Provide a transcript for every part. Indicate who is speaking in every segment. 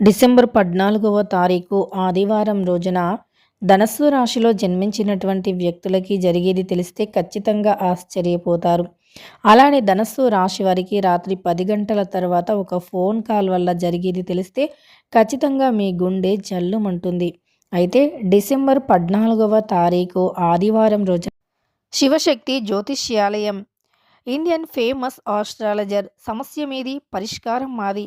Speaker 1: December పద్నాలుగవ తారీఖు ఆదివారం రోజున ధనస్సు రాశిలో జన్మించినటువంటి వ్యక్తులకి జరిగేది తెలిస్తే ఖచ్చితంగా ఆశ్చర్యపోతారు. అలానే ధనస్సు రాశి వారికి రాత్రి పది గంటల తర్వాత ఒక ఫోన్ కాల్ వల్ల జరిగేది తెలిస్తే ఖచ్చితంగా మీ గుండె జల్లుమంటుంది. అయితే డిసెంబర్ పద్నాలుగవ తారీఖు ఆదివారం రోజున శివశక్తి జ్యోతిష్యాలయం ఇండియన్ ఫేమస్ ఆస్ట్రాలజర్ సమస్య మీది పరిష్కారం మాది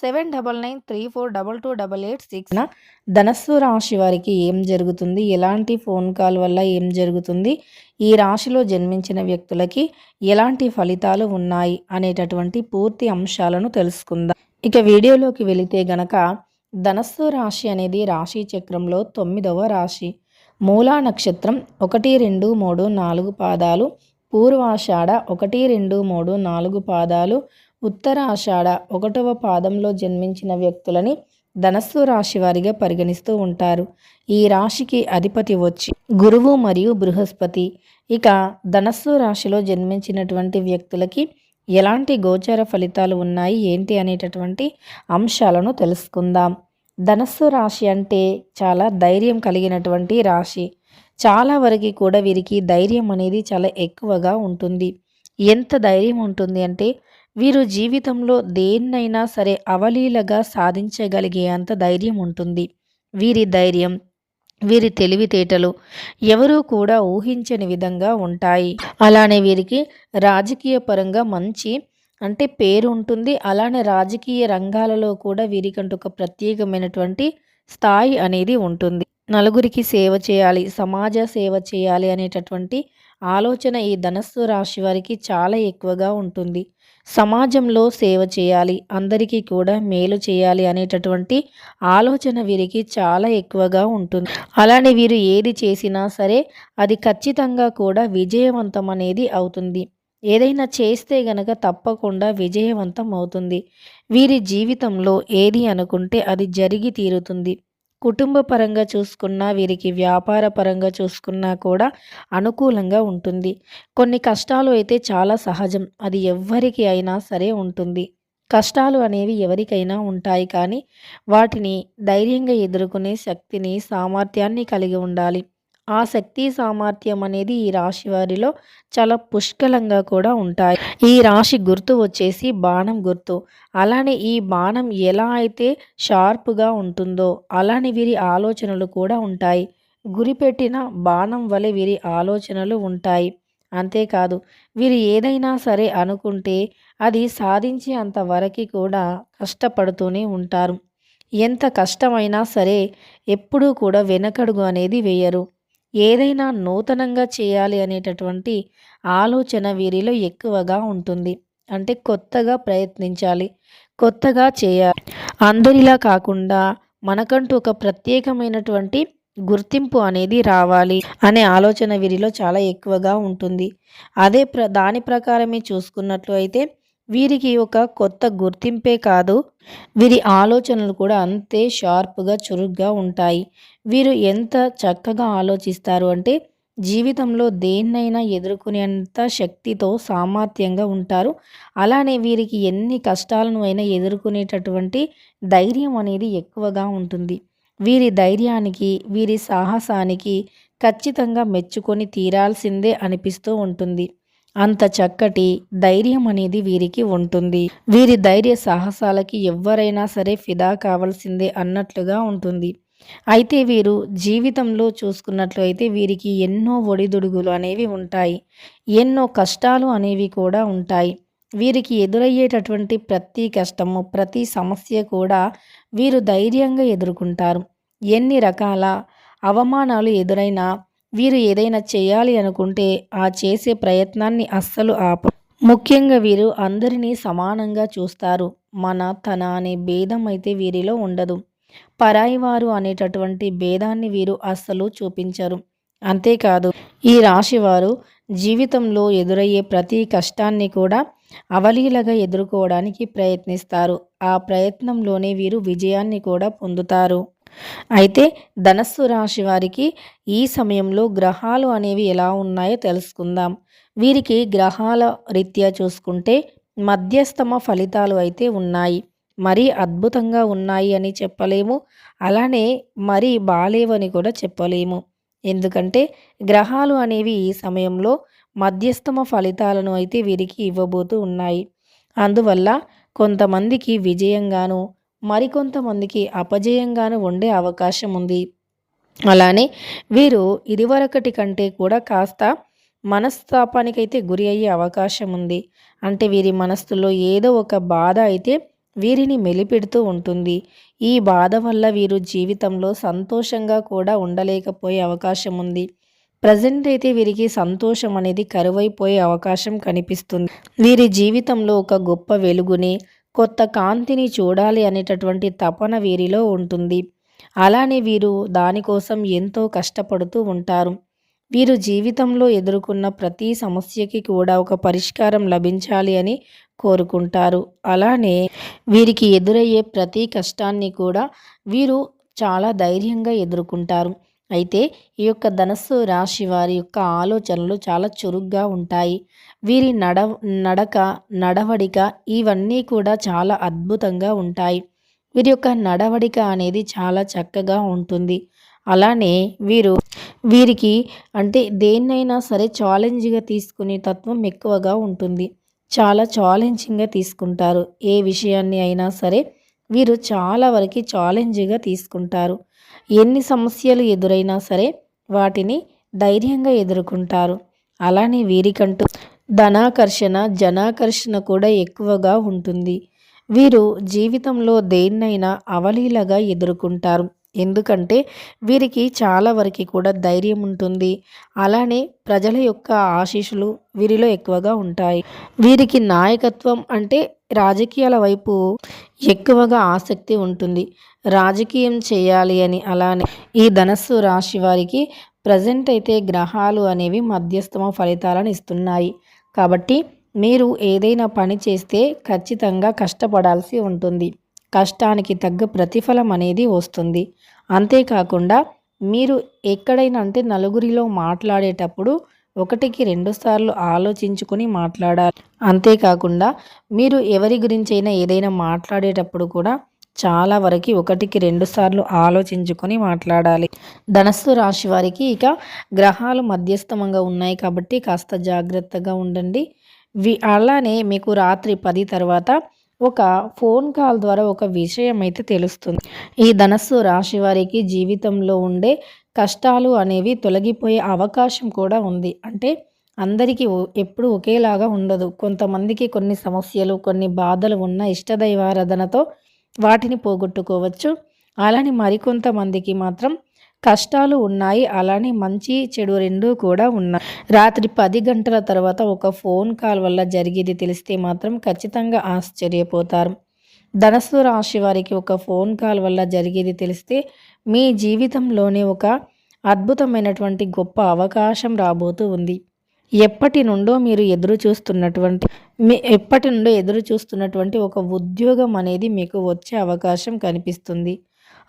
Speaker 1: seven double nine three four double two double eight six ధనస్సు రాశి వారికి ఏం జరుగుతుంది? ఎలాంటి ఫోన్ కాల్ వల్ల ఏం జరుగుతుంది? ఈ రాశిలో జన్మించిన వ్యక్తులకి ఎలాంటి ఫలితాలు ఉన్నాయి? అనేటటువంటి పూర్తి అంశాలను తెలుసుకుందాం. ఇక వీడియోలోకి వెళితే గనక ధనస్సు రాశి అనేది రాశి చక్రంలో తొమ్మిదవ రాశి. మూలా నక్షత్రం ఒకటి రెండు మూడు నాలుగు పాదాలు. పూర్వాషాఢ ఒకటి రెండు మూడు నాలుగు పాదాలు. ఉత్తర ఆషాఢ ఒకటవ పాదంలో జన్మించిన వ్యక్తులని ధనస్సు రాశి వారిగా పరిగణిస్తూ ఉంటారు. ఈ రాశికి అధిపతి వచ్చి గురువు మరియు బృహస్పతి. ఇక ధనస్సు రాశిలో జన్మించినటువంటి వ్యక్తులకి ఎలాంటి గోచర ఫలితాలు ఉన్నాయి? ఏంటి అనేటటువంటి అంశాలను తెలుసుకుందాం. ధనస్సు రాశి అంటే చాలా ధైర్యం కలిగినటువంటి రాశి. చాలా వరకు కూడా వీరికి ధైర్యం అనేది చాలా ఎక్కువగా ఉంటుంది. ఎంత ధైర్యం ఉంటుంది అంటే వీరు జీవితంలో దేన్నైనా సరే అవలీలగా సాధించగలిగే అంత ధైర్యం ఉంటుంది. వీరి ధైర్యం వీరి తెలివితేటలు ఎవరూ కూడా ఊహించని విధంగా ఉంటాయి. అలానే వీరికి రాజకీయ పరంగా మంచి అంటే పేరు ఉంటుంది. అలానే రాజకీయ రంగాలలో కూడా వీరికంటూ ఒక ప్రత్యేకమైనటువంటి స్థాయి అనేది ఉంటుంది. నలుగురికి సేవ చేయాలి సమాజ సేవ చేయాలి అనేటటువంటి ఆలోచన ఈ ధనస్సు రాశి వారికి చాలా ఎక్కువగా ఉంటుంది. సమాజంలో సేవ చేయాలి అందరికీ కూడా మేలు చేయాలి అనేటటువంటి ఆలోచన వీరికి చాలా ఎక్కువగా ఉంటుంది. అలానే వీరు ఏది చేసినా సరే అది ఖచ్చితంగా కూడా విజయవంతం అనేది అవుతుంది. ఏదైనా చేస్తే గనక తప్పకుండా విజయవంతం అవుతుంది. వీరి జీవితంలో ఏది అనుకుంటే అది జరిగి తీరుతుంది. కుటుంబ పరంగా చూసుకున్నా వీరికి వ్యాపార పరంగా చూసుకున్నా కూడా అనుకూలంగా ఉంటుంది. కొన్ని కష్టాలు అయితే చాలా సహజం. అది ఎవ్వరికి అయినా సరే ఉంటుంది. కష్టాలు అనేవి ఎవరికైనా ఉంటాయి కానీ వాటిని ధైర్యంగా ఎదుర్కొనే శక్తిని సామర్థ్యాన్ని కలిగి ఉండాలి. ఆ శక్తి సామర్థ్యం అనేది ఈ రాశి వారిలో చాలా పుష్కలంగా కూడా ఉంటాయి. ఈ రాశి గుర్తు వచ్చేసి బాణం గుర్తు. అలానే ఈ బాణం ఎలా అయితే షార్ప్గా ఉంటుందో అలానే వీరి ఆలోచనలు కూడా ఉంటాయి. గురిపెట్టిన బాణం వలె వీరి ఆలోచనలు ఉంటాయి. అంతేకాదు వీరు ఏదైనా సరే అనుకుంటే అది సాధించే అంతవరకు కూడా కష్టపడుతూనే ఉంటారు. ఎంత కష్టమైనా సరే ఎప్పుడూ కూడా వెనకడుగు అనేది వేయరు. ఏదైనా నూతనంగా చేయాలి అనేటటువంటి ఆలోచన వీరిలో ఎక్కువగా ఉంటుంది. అంటే కొత్తగా ప్రయత్నించాలి కొత్తగా చేయాలి. అందరిలా కాకుండా మనకంటూ ఒక ప్రత్యేకమైనటువంటి గుర్తింపు అనేది రావాలి అనే ఆలోచన వీరిలో చాలా ఎక్కువగా ఉంటుంది. అదే ప్ర దాని ప్రకారమే చూసుకున్నట్లు అయితే వీరికి ఒక కొత్త గుర్తింపే కాదు. వీరి ఆలోచనలు కూడా అంతే షార్ప్గా చురుగ్గా ఉంటాయి. వీరు ఎంత చక్కగా ఆలోచిస్తారు అంటే జీవితంలో దేన్నైనా ఎదుర్కొనేంత శక్తితో సామర్థ్యంగా ఉంటారు. అలానే వీరికి ఎన్ని కష్టాలను అయినా ఎదుర్కొనేటటువంటి ధైర్యం అనేది ఎక్కువగా ఉంటుంది. వీరి ధైర్యానికి వీరి సాహసానికి ఖచ్చితంగా మెచ్చుకొని తీరాల్సిందే అనిపిస్తూ ఉంటుంది. అంత చక్కటి ధైర్యం అనేది వీరికి ఉంటుంది. వీరి ధైర్య సాహసాలకి ఎవరైనా సరే ఫిదా కావాల్సిందే అన్నట్లుగా ఉంటుంది. అయితే వీరు జీవితంలో చూసుకున్నట్లు అయితే వీరికి ఎన్నో ఒడిదుడుగులు అనేవి ఉంటాయి. ఎన్నో కష్టాలు అనేవి కూడా ఉంటాయి. వీరికి ఎదురయ్యేటటువంటి ప్రతి కష్టము ప్రతి సమస్య కూడా వీరు ధైర్యంగా ఎదుర్కొంటారు. ఎన్ని రకాల అవమానాలు ఎదురైనా వీరు ఏదైనా చేయాలి అనుకుంటే ఆ చేసే ప్రయత్నాన్ని అస్సలు ఆప. ముఖ్యంగా వీరు అందరినీ సమానంగా చూస్తారు. మన తన అనే భేదం అయితే వీరిలో ఉండదు. పరాయివారు అనేటటువంటి భేదాన్ని వీరు అస్సలు చూపించరు. అంతేకాదు ఈ రాశివారు జీవితంలో ఎదురయ్యే ప్రతి కష్టాన్ని కూడా అవలీలగా ఎదుర్కోవడానికి ప్రయత్నిస్తారు. ఆ ప్రయత్నంలోనే వీరు విజయాన్ని కూడా పొందుతారు. అయితే ధనస్సు రాశి వారికి ఈ సమయంలో గ్రహాలు అనేవి ఎలా ఉన్నాయో తెలుసుకుందాం. వీరికి గ్రహాల రీత్యా చూసుకుంటే మధ్యస్థమ ఫలితాలు అయితే ఉన్నాయి. మరీ అద్భుతంగా ఉన్నాయి అని చెప్పలేము. అలానే మరీ బాలేవని కూడా చెప్పలేము. ఎందుకంటే గ్రహాలు అనేవి ఈ సమయంలో మధ్యస్థమ ఫలితాలను అయితే వీరికి ఇవ్వబోతూ ఉన్నాయి. అందువల్ల కొంతమందికి విజయంగాను మరికొంతమందికి అపజయంగాను ఉండే అవకాశం ఉంది అలానే వీరు ఇదివరకటి కంటే కూడా కాస్త మనస్తాపానికైతే గురి అయ్యే అవకాశం ఉంది అంటే వీరి మనస్సులో ఏదో ఒక బాధ అయితే వీరిని మెలిపెడుతూ ఉంటుంది. ఈ బాధ వల్ల వీరు జీవితంలో సంతోషంగా కూడా ఉండలేకపోయే అవకాశం ఉంది ప్రజెంట్ అయితే వీరికి సంతోషం అనేది కరువైపోయే అవకాశం కనిపిస్తుంది. వీరి జీవితంలో ఒక గొప్ప వెలుగుని కొత్త కాంతిని చూడాలి అనేటటువంటి తపన వీరిలో ఉంటుంది. అలానే వీరు దానికోసం ఎంతో కష్టపడుతూ ఉంటారు. వీరు జీవితంలో ఎదుర్కొన్న ప్రతి సమస్యకి కూడా ఒక పరిష్కారం లభించాలి అని కోరుకుంటారు. అలానే వీరికి ఎదురయ్యే ప్రతి కష్టాన్ని కూడా వీరు చాలా ధైర్యంగా ఎదుర్కొంటారు. అయితే ఈ యొక్క ధనస్సు రాశి వారి యొక్క ఆలోచనలు చాలా చురుగ్గా ఉంటాయి. వీరి నడ నడక నడవడిక ఇవన్నీ కూడా చాలా అద్భుతంగా ఉంటాయి. వీరి యొక్క నడవడిక అనేది చాలా చక్కగా ఉంటుంది. అలానే వీరు వీరికి అంటే దేన్నైనా సరే ఛాలెంజ్గా తీసుకునే తత్వం ఎక్కువగా ఉంటుంది. చాలా ఛాలెంజింగ్గా తీసుకుంటారు. ఏ విషయాన్ని అయినా సరే వీరు చాలా వరకు ఛాలెంజ్గా తీసుకుంటారు. ఎన్ని సమస్యలు ఎదురైనా సరే వాటిని ధైర్యంగా ఎదుర్కొంటారు. అలానే వీరికంటూ ధనాకర్షణ జనాకర్షణ కూడా ఎక్కువగా ఉంటుంది. వీరు జీవితంలో దేన్నైనా అవలీలగా ఎదుర్కొంటారు. ఎందుకంటే వీరికి చాలా వరకు కూడా ధైర్యం ఉంటుంది. అలానే ప్రజల యొక్క ఆశీస్సులు వీరిలో ఎక్కువగా ఉంటాయి. వీరికి నాయకత్వం అంటే రాజకీయాల వైపు ఎక్కువగా ఆసక్తి ఉంటుంది. రాజకీయం చేయాలి అని అలానే ఈ ధనస్సు రాశి వారికి ప్రజెంట్ అయితే గ్రహాలు అనేవి మధ్యస్థమ ఫలితాలను ఇస్తున్నాయి. కాబట్టి మీరు ఏదైనా పని చేస్తే ఖచ్చితంగా కష్టపడాల్సి ఉంటుంది. కష్టానికి తగ్గ ప్రతిఫలం అనేది వస్తుంది. అంతేకాకుండా మీరు ఎక్కడైనా అంటే నలుగురిలో మాట్లాడేటప్పుడు ఒకటికి రెండు సార్లు ఆలోచించుకొని మాట్లాడాలి. అంతేకాకుండా మీరు ఎవరి గురించైనా ఏదైనా మాట్లాడేటప్పుడు కూడా చాలా వరకు ఒకటికి రెండు సార్లు ఆలోచించుకొని మాట్లాడాలి. ధనస్సు రాశి వారికి ఇక గ్రహాలు మధ్యస్థమంగా ఉన్నాయి కాబట్టి కాస్త జాగ్రత్తగా ఉండండి. వి అలానే మీకు రాత్రి పది తర్వాత ఒక ఫోన్ కాల్ ద్వారా ఒక విషయం అయితే తెలుస్తుంది. ఈ ధనస్సు రాశి వారికి జీవితంలో ఉండే కష్టాలు అనేవి తొలగిపోయే అవకాశం కూడా ఉంది. అంటే అందరికీ ఎప్పుడు ఒకేలాగా ఉండదు. కొంతమందికి కొన్ని సమస్యలు కొన్ని బాధలు ఉన్న ఇష్టదైవారాధనతో వాటిని పోగొట్టుకోవచ్చు. అలానే మరికొంతమందికి మాత్రం కష్టాలు ఉన్నాయి. అలానే మంచి చెడు రెండూ కూడా ఉన్నాయి. రాత్రి పది గంటల తర్వాత ఒక ఫోన్ కాల్ వల్ల జరిగేది తెలిస్తే మాత్రం ఖచ్చితంగా ఆశ్చర్యపోతారు. ధనస్సు రాశి వారికి ఒక ఫోన్ కాల్ వల్ల జరిగేది తెలిస్తే మీ జీవితంలోనే ఒక అద్భుతమైనటువంటి గొప్ప అవకాశం రాబోతూ ఉంది. ఎప్పటి నుండో మీరు ఎదురు చూస్తున్నటువంటి మీ ఎప్పటి నుండో ఎదురు చూస్తున్నటువంటి ఒక ఉద్యోగం అనేది మీకు వచ్చే అవకాశం కనిపిస్తుంది.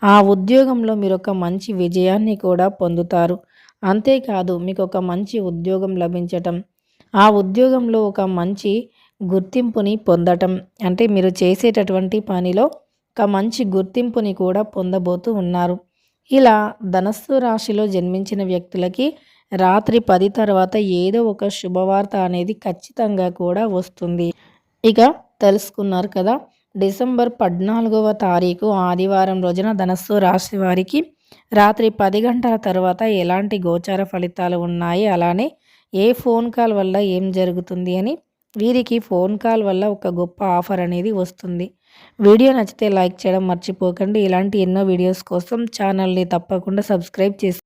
Speaker 1: ఆ ఉద్యోగంలో మీరు ఒక మంచి విజయాన్ని కూడా పొందుతారు. అంతేకాదు మీకు ఒక మంచి ఉద్యోగం లభించటం ఆ ఉద్యోగంలో ఒక మంచి గుర్తింపుని పొందటం అంటే మీరు చేసేటటువంటి పనిలో ఒక మంచి గుర్తింపుని కూడా పొందబోతూ ఉన్నారు. ఇలా ధనస్సు రాశిలో జన్మించిన వ్యక్తులకి రాత్రి పది తర్వాత ఏదో ఒక శుభవార్త అనేది ఖచ్చితంగా కూడా వస్తుంది. ఇక తెలుసుకున్నారు కదా డిసెంబర్ పద్నాలుగవ తారీఖు ఆదివారం రోజున ధనస్సు రాశి వారికి రాత్రి పది గంటల తర్వాత ఎలాంటి గోచార ఫలితాలు ఉన్నాయి? అలానే ఏ ఫోన్ కాల్ వల్ల ఏం జరుగుతుంది అని వీరికి ఫోన్ కాల్ వల్ల ఒక గొప్ప ఆఫర్ అనేది వస్తుంది. వీడియో నచ్చితే లైక్ చేయడం మర్చిపోకండి. ఇలాంటి ఎన్నో వీడియోస్ కోసం ఛానల్ని తప్పకుండా సబ్స్క్రైబ్ చేసి